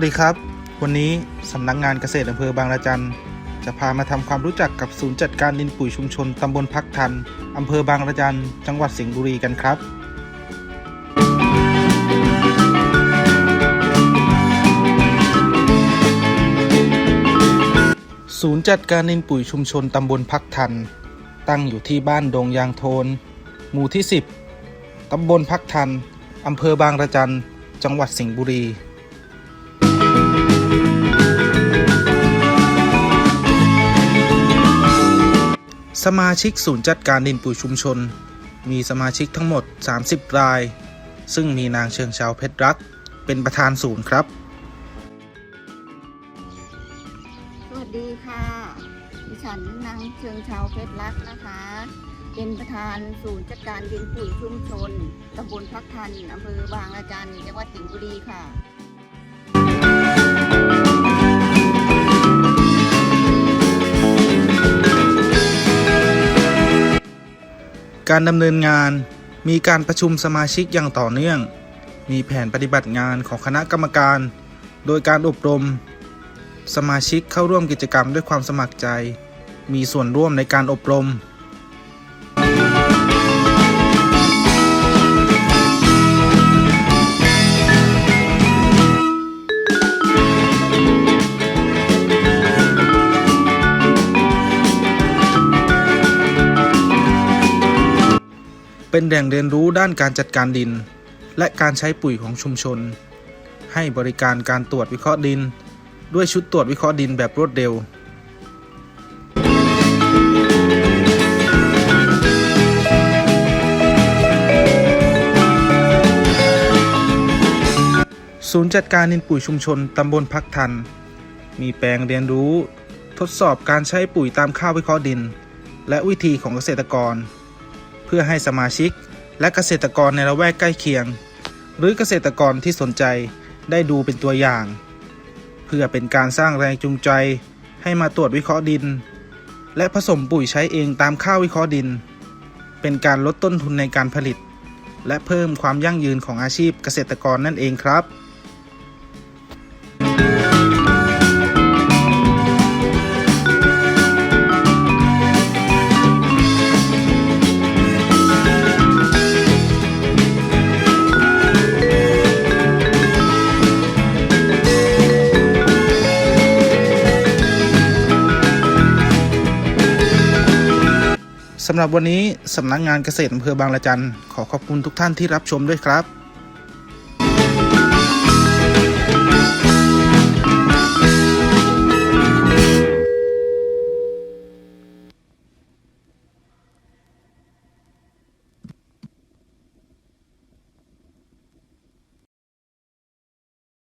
วัสดีครับ วันนี้สำนักงานเกษตรอำเภอบางระจันจะพามาทำความรู้จักกับศูนย์จัดการดินปุ๋ยชุมชนตำบลพักทันอำเภอบางระจันจังหวัดสิงห์บุรีกันครับ ศูนย์จัดการดินปุ๋ยชุมชนตำบลพักทัน ตั้งอยู่ที่บ้านดงยางโทน หมู่ที่ 10ตำบลพักทันอำเภอบางระจันจังหวัดสิงห์บุรี สมาชิกศูนย์จัดการดินปุ๋ยชุมชน มีสมาชิกทั้งหมด 30 ราย ซึ่งมีนางเชิงชาวเพชรรักเป็นประธานศูนย์ครับ สวัสดีค่ะ ดิฉันนางเชิงชาวเพชรรักนะคะ เป็นประธานศูนย์จัดการดินปุ๋ยชุมชนตำบลพักทันอำเภอบางระจันจังหวัดสิงห์บุรีค่ะ การดำเนินงาน มีการประชุมสมาชิกอย่างต่อเนื่อง มีแผนปฏิบัติงานของคณะกรรมการ โดยการอบรม สมาชิกเข้าร่วมกิจกรรมด้วยความสมัครใจ มีส่วนร่วมในการอบรม เป็นแหล่งเรียนรู้ด้านการจัดการดิน และการใช้ปุ๋ยของชุมชน ให้บริการการตรวจวิเคราะห์ดิน ด้วยชุดตรวจวิเคราะห์ดินแบบรวดเร็ว ศูนย์จัดการดินปุ๋ยชุมชนตำบลพักทัน มีแปลงเรียนรู้ ทดสอบการใช้ปุ๋ยตามค่าวิเคราะห์ดิน และวิธีของเกษตรกร เพื่อให้สมาชิก และเกษตรกรในละแวกใกล้เคียง หรือเกษตรกรที่สนใจได้ดูเป็นตัวอย่าง เพื่อเป็นการสร้างแรงจูงใจ ให้มาตรวจวิเคราะห์ดิน และผสมปุ๋ยใช้เองตามค่าวิเคราะห์ดิน เป็นการลดต้นทุนในการผลิต และเพิ่มความยั่งยืนของอาชีพเกษตรกรนั่นเองครับ สำหรับวันนี้สำนักงานเกษตรอำเภอบางละจันขอขอบคุณทุกท่านที่รับชมด้วยครับ